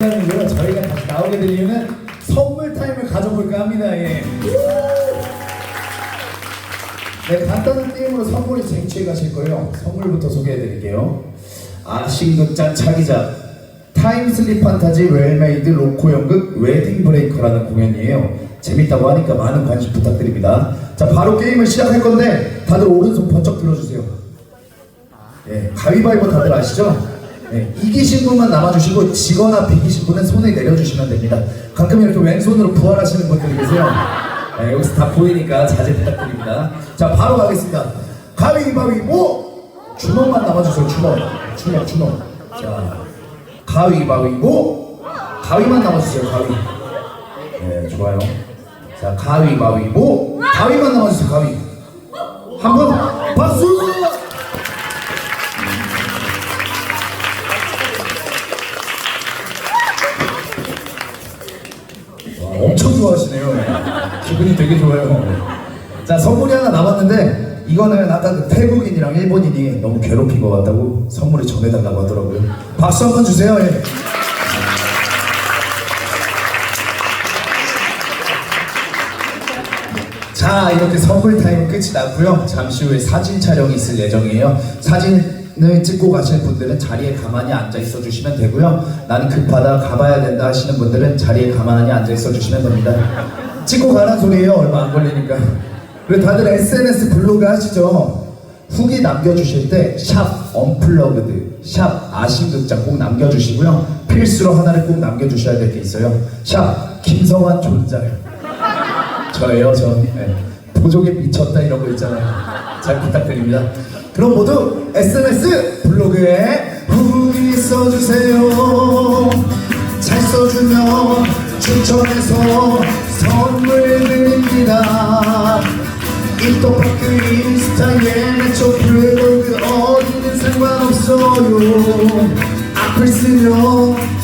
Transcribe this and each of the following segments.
이고요 저희가 다시 나오게 될 이유는 선물 타임을 가져볼까 합니다. 예. 네, 간단한 게임으로 선물이 쟁취해 가실 거예요. 선물부터 소개해 드릴게요. 아신극장 차기작 타임슬립 판타지 웰메이드 로코 연극 웨딩 브레이커라는 공연이에요. 재밌다고 하니까 많은 관심 부탁드립니다. 자, 바로 게임을 시작할 건데 다들 오른손 번쩍 들어주세요. 예, 가위바위보 다들 아시죠? 예, 이기신 분만 남아주시고 지거나 비기신 분은 손에 내려주시면 됩니다. 가끔 이렇게 왼손으로 부활하시는 분들이 계세요. 예, 여기서 다 보이니까 자제 부탁드립니다. 자, 바로 가겠습니다. 가위바위보! 주먹만 남아주세요, 주먹. 주먹, 주먹. 자, 가위바위보! 가위만 남아주세요, 가위. 네, 좋아요. 자, 가위바위보! 가위만 남아주세요, 가위. 한 번, 박수! 좋아하시네요. 예. 기분이 되게 좋아요. 자, 선물이 하나 남았는데 이거는 아까 그 태국인이랑 일본인이 너무 괴롭힌 것 같다고 선물을 전해달라고 하더라고요. 박수 한번 주세요. 예. 자 이렇게 선물 타임 끝이 났고요 잠시 후에 사진 촬영이 있을 예정이에요 사진 을 찍고 가실 분들은 자리에 가만히 앉아 있어 주시면 되고요. 나는 급하다 가봐야 된다 하시는 분들은 자리에 가만히 앉아 있어 주시면 됩니다. 찍고 가란 소리예요 얼마 안 걸리니까. 그리고 다들 SNS 블로그 하시죠? 후기 남겨주실 때 샵 언플러그드 샵 아신극장 꼭 남겨주시고요. 필수로 하나를 꼭 남겨주셔야 될 게 있어요. 샵 김성환 존잘. 저예요, 저. 네. 보조개 미쳤다 이런 거 있잖아요. 잘 부탁드립니다. 그럼 모두 SNS 블로그에 후기 써주세요. 잘 써주면 추천해서 선물 드립니다. 인터파크 인스타에 내초 블로그 어디는 상관없어요. 앞을 쓰면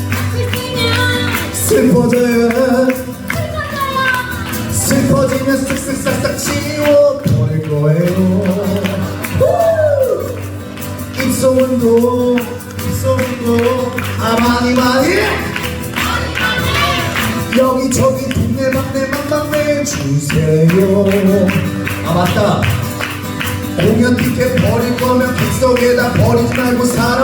슬퍼지면 쓱쓱 싹싹 지워버릴 거예요. 후! 입소문도 입소문도 아 많이 많이! 여기저기 동네 막내 만방내 주세요. 아 맞다. 공연 티켓 버릴 거면 객석에다 버리지 말고 사람